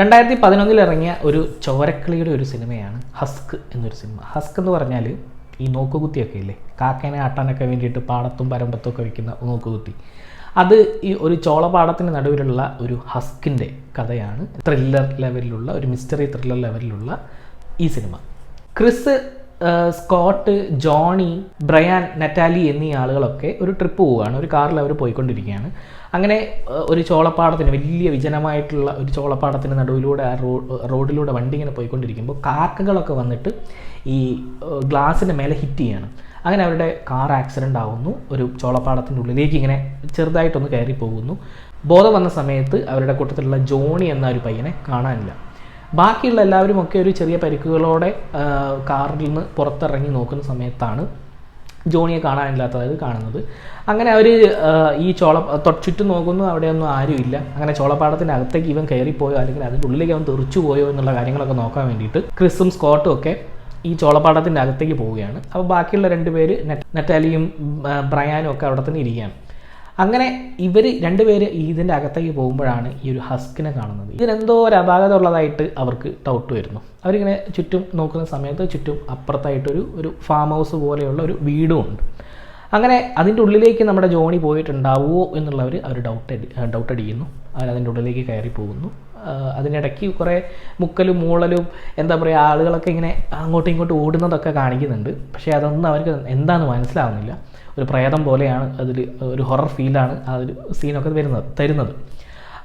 രണ്ടായിരത്തി പതിനൊന്നിൽ ഇറങ്ങിയ ഒരു ചോരക്കളിയുടെ ഒരു സിനിമയാണ് ഹസ്ക് എന്നൊരു സിനിമ. ഹസ്ക് എന്ന് പറഞ്ഞാൽ ഈ നോക്കുകുത്തിയൊക്കെ ഇല്ലേ കാക്കേനെ ആട്ടാനൊക്കെ വേണ്ടിയിട്ട് പാടത്തും പരമ്പത്തും ഒക്കെ വയ്ക്കുന്ന നോക്കുകുത്തി. അത് ഈ ഒരു ചോളപാടത്തിന് നടുവിലുള്ള ഒരു ഹസ്കിന്റെ കഥയാണ് ത്രില്ലർ ലെവലിലുള്ള ഒരു മിസ്റ്ററി ത്രില്ലർ ലെവലിലുള്ള ഈ cinema. Chris Scott Johnny Brian Natalie എന്നീ ആളുകളൊക്കെ ഒരു ട്രിപ്പ് പോവുകയാണ്. ഒരു കാറിൽ അവർ പോയിക്കൊണ്ടിരിക്കുകയാണ്. അങ്ങനെ ഒരു ചോളപ്പാടത്തിന് വലിയ വിജനമായിട്ടുള്ള ഒരു ചോളപ്പാടത്തിന് നടുവിലൂടെ ആ റോഡിലൂടെ വണ്ടി ഇങ്ങനെ പോയിക്കൊണ്ടിരിക്കുമ്പോൾ കാക്കകളൊക്കെ വന്നിട്ട് ഈ ഗ്ലാസിന്റെ മേലെ ഹിറ്റ് ചെയ്യാണ്. അങ്ങനെ അവരുടെ കാർ ആക്സിഡന്റ് ആവുന്നു. ഒരു ചോളപ്പാടത്തിന്റെ ഉള്ളിലേക്ക് ഇങ്ങനെ ചെറുതായിട്ടൊന്ന് കയറി പോകുന്നു ബോധം വന്ന സമയത്ത് അവരുടെ കൂട്ടത്തിലുള്ള ജോണി എന്ന ഒരു പയ്യനെ കാണാനില്ല. ബാക്കിയുള്ള എല്ലാവരും ഒക്കെ ഒരു ചെറിയ പരിക്കുകളോടെ കാറിൽ നിന്ന് പുറത്തിറങ്ങി നോക്കുന്ന സമയത്താണ് ജോണിയെ കാണാനില്ലാത്തതായത് കാണുന്നത്. അങ്ങനെ അവർ ഈ ചോള ചുറ്റും നോക്കുന്നു അവിടെയൊന്നും ആരുമില്ല അങ്ങനെ ചോളപ്പാടത്തിന്റെ അകത്തേക്ക് ഇവൻ കയറിപ്പോയോ അല്ലെങ്കിൽ അതിന്റെ ഉള്ളിലേക്ക് അവൻ തെറിച്ചു പോയോ എന്നുള്ള കാര്യങ്ങളൊക്കെ നോക്കാൻ വേണ്ടിയിട്ട് ക്രിസും സ്കോട്ടും ഒക്കെ ഈ ചോളപ്പാടത്തിന്റെ അകത്തേക്ക് പോവുകയാണ്. അപ്പോൾ ബാക്കിയുള്ള രണ്ട് പേര് നെറ്റ് നെറ്റാലിയും ബ്രയാനും ഒക്കെ അവിടെ തന്നെ ഇരിക്കുകയാണ്. അങ്ങനെ ഇവർ രണ്ടുപേര് ഇതിന്റെ അകത്തേക്ക് പോകുമ്പോഴാണ് ഈ ഒരു ഹസ്കിനെ കാണുന്നത്. ഇതിനെന്തോ ഒരു അപാകത ഉള്ളതായിട്ട് അവർക്ക് ഡൗട്ട് വരുന്നു. അവരിങ്ങനെ ചുറ്റും നോക്കുന്ന സമയത്ത് ചുറ്റും അപ്പുറത്തായിട്ടൊരു ഒരു ഫാം ഹൗസ് പോലെയുള്ള ഒരു വീടും ഉണ്ട്. അങ്ങനെ അതിന്റെ ഉള്ളിലേക്ക് നമ്മുടെ ജോണി പോയിട്ടുണ്ടാവുമോ എന്നുള്ളവർ അവർ ഡൗട്ട് ഡൗട്ട് അടിക്കുന്നു അവർ അതിന്റെ ഉള്ളിലേക്ക് കയറി പോകുന്നു. അതിനിടയ്ക്ക് കുറേ മുക്കലും മൂളലും എന്താ പറയുക ആളുകളൊക്കെ ഇങ്ങനെ അങ്ങോട്ടും ഇങ്ങോട്ടും ഓടുന്നതൊക്കെ കാണിക്കുന്നുണ്ട്. പക്ഷേ അതൊന്നും അവർക്ക് എന്താണെന്ന് മനസ്സിലാവുന്നില്ല. ഒരു പ്രേതം പോലെയാണ് അതിൽ ഒരു ഹൊറർ ഫീലാണ് ആ ഒരു സീനൊക്കെ വരുന്നത് തരുന്നത്.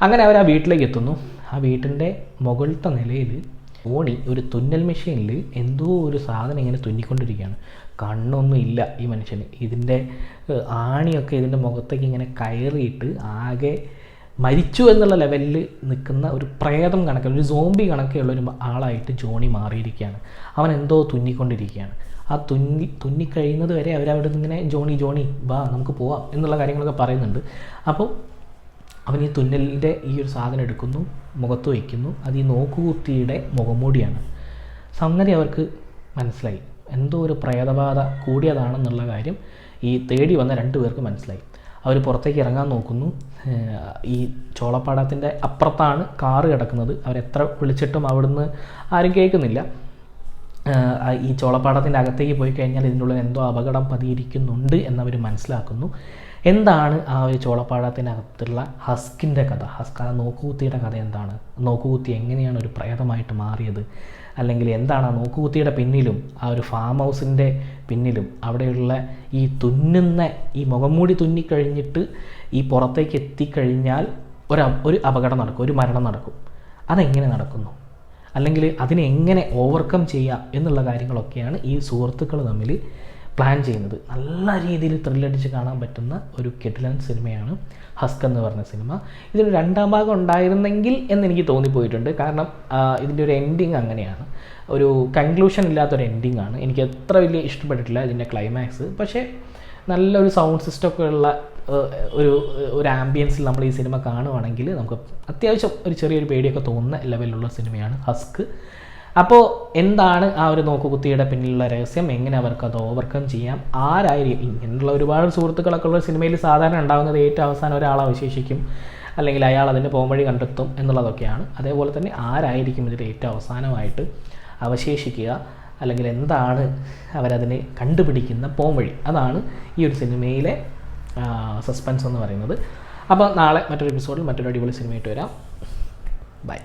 അങ്ങനെ അവർ ആ വീട്ടിലേക്ക് എത്തുന്നു. ആ വീട്ടിന്റെ മുകളിലത്തെ നിലയിൽ ഓണി ഒരു തുന്നൽ മെഷീനിൽ എന്തോ ഒരു സാധനം ഇങ്ങനെ തുന്നിക്കൊണ്ടിരിക്കുകയാണ്. കണ്ണൊന്നും ഇല്ല ഈ മനുഷ്യന്. ഇതിന്റെ ആണിയൊക്കെ ഇതിന്റെ മുഖത്തേക്ക് ഇങ്ങനെ കയറിയിട്ട് ആകെ മരിച്ചു എന്നുള്ള ലെവലിൽ നിൽക്കുന്ന ഒരു പ്രേതം കണക്ക് ഒരു സോംബി കണക്കെയുള്ള ഒരു ആളായിട്ട് ജോണി മാറിയിരിക്കുകയാണ്. അവൻ എന്തോ തുന്നിക്കൊണ്ടിരിക്കുകയാണ്. ആ തുന്നി തുന്നിക്കഴിയുന്നത് വരെ അവരവിടെ ഇങ്ങനെ ജോണി ജോണി വാ നമുക്ക് പോവാം എന്നുള്ള കാര്യങ്ങളൊക്കെ പറയുന്നുണ്ട്. അപ്പോൾ അവൻ ഈ തുന്നലിന്റെ ഈ ഒരു സാധനം എടുക്കുന്നു മുഖത്ത് വയ്ക്കുന്നു. അത് ഈ നോക്കുകുത്തിയുടെ മുഖംമൂടിയാണ്. സംഗതി അവർക്ക് മനസ്സിലായി. എന്തോ ഒരു പ്രേതബാധ കൂടിയതാണെന്നുള്ള കാര്യം ഈ തേടി വന്ന രണ്ടു പേർക്ക് മനസ്സിലായി. അവർ പുറത്തേക്ക് ഇറങ്ങാൻ നോക്കുന്നു. ഈ ചോളപ്പാടത്തിന്റെ അപ്പുറത്താണ് കാറ് കിടക്കുന്നത്. അവരെത്ര വിളിച്ചിട്ടും അവിടുന്ന് ആരും കേൾക്കുന്നില്ല. ഈ ചോളപ്പാടത്തിന്റെ അകത്തേക്ക് പോയി കഴിഞ്ഞാൽ ഇതിന്റെ ഉള്ളിൽ എന്തോ അപകടം പതിയിരിക്കുന്നുണ്ട് എന്നവർ മനസ്സിലാക്കുന്നു. എന്താണ് ആ ഒരു ചോളപ്പാടത്തിനകത്തുള്ള ഹസ്കിന്റെ കഥ? ഹസ്ക നോക്കുകുത്തിയുടെ കഥ എന്താണ്? നോക്കുകുത്തി എങ്ങനെയാണ് ഒരു പ്രേതമായിട്ട് മാറിയത്? അല്ലെങ്കിൽ എന്താണ് ആ നോക്കുകുത്തിയുടെ പിന്നിലും ആ ഒരു ഫാം ഹൗസിന്റെ പിന്നിലും അവിടെയുള്ള ഈ തുന്നുന്ന ഈ മുഖംമൂടി തുന്നിക്കഴിഞ്ഞിട്ട് ഈ പുറത്തേക്ക് എത്തിക്കഴിഞ്ഞാൽ ഒരു ഒരു അപകടം നടക്കും ഒരു മരണം നടക്കും. അതെങ്ങനെ നടക്കുന്നു? അല്ലെങ്കിൽ അതിനെ എങ്ങനെ ഓവർകം ചെയ്യാം എന്നുള്ള കാര്യങ്ങളൊക്കെയാണ് ഈ സുഹൃത്തുക്കൾ തമ്മിൽ പ്ലാൻ ചെയ്യുന്നത്. നല്ല രീതിയിൽ ത്രില്ലടിച്ച് കാണാൻ പറ്റുന്ന ഒരു കെട്ടിലൻ സിനിമയാണ് ഹസ്ക് എന്ന് പറഞ്ഞ സിനിമ. ഇതിന് രണ്ടാം ഭാഗം ഉണ്ടായിരുന്നെങ്കിൽ എന്ന് എനിക്ക് തോന്നിപ്പോയിട്ടുണ്ട്. കാരണം ഇതിന്റെ ഒരു എൻഡിങ് അങ്ങനെയാണ്. ഒരു കൺക്ലൂഷൻ ഇല്ലാത്തൊരു എൻഡിങ് ആണ്. എനിക്ക് എത്ര വലിയ ഇഷ്ടപ്പെട്ടിട്ടില്ല ഇതിന്റെ ക്ലൈമാക്സ് പക്ഷേ നല്ലൊരു സൗണ്ട് സിസ്റ്റം ഒക്കെ ഉള്ള ഒരു ഒരു ആംബിയൻസിൽ നമ്മൾ ഈ സിനിമ കാണുവാണെങ്കിൽ നമുക്ക് അത്യാവശ്യം ഒരു ചെറിയൊരു പേടിയൊക്കെ തോന്നുന്ന ലെവലിലുള്ള സിനിമയാണ് ഹസ്ക് അപ്പോൾ എന്താണ് ആ ഒരു നോക്കുകുത്തിയുടെ പിന്നിലുള്ള രഹസ്യം? എങ്ങനെ അവർക്ക് അത് ഓവർകം ചെയ്യാം? ആരായിരിക്കും? ഇങ്ങനെയുള്ള ഒരുപാട് സുഹൃത്തുക്കളൊക്കെ ഉള്ള സിനിമയിൽ സാധാരണ ഉണ്ടാകുന്നത് ഏറ്റവും അവസാനം ഒരാളെ അവശേഷിക്കും. അല്ലെങ്കിൽ അയാൾ അതിന്റെ പോംവഴി കണ്ടെത്തും എന്നുള്ളതൊക്കെയാണ്. അതേപോലെ തന്നെ ആരായിരിക്കും ഇതിൽ ഏറ്റവും അവസാനമായിട്ട് അവശേഷിക്കുക? അല്ലെങ്കിൽ എന്താണ് അവരതിനെ കണ്ടുപിടിക്കുന്ന പോംവഴി? അതാണ് ഈ ഒരു സിനിമയിലെ സസ്പെൻസ് എന്ന് പറയുന്നത്. അപ്പോൾ നാളെ മറ്റൊരു എപ്പിസോഡിൽ മറ്റൊരു അടിപൊളി സിനിമയായിട്ട് വരാം. ബൈ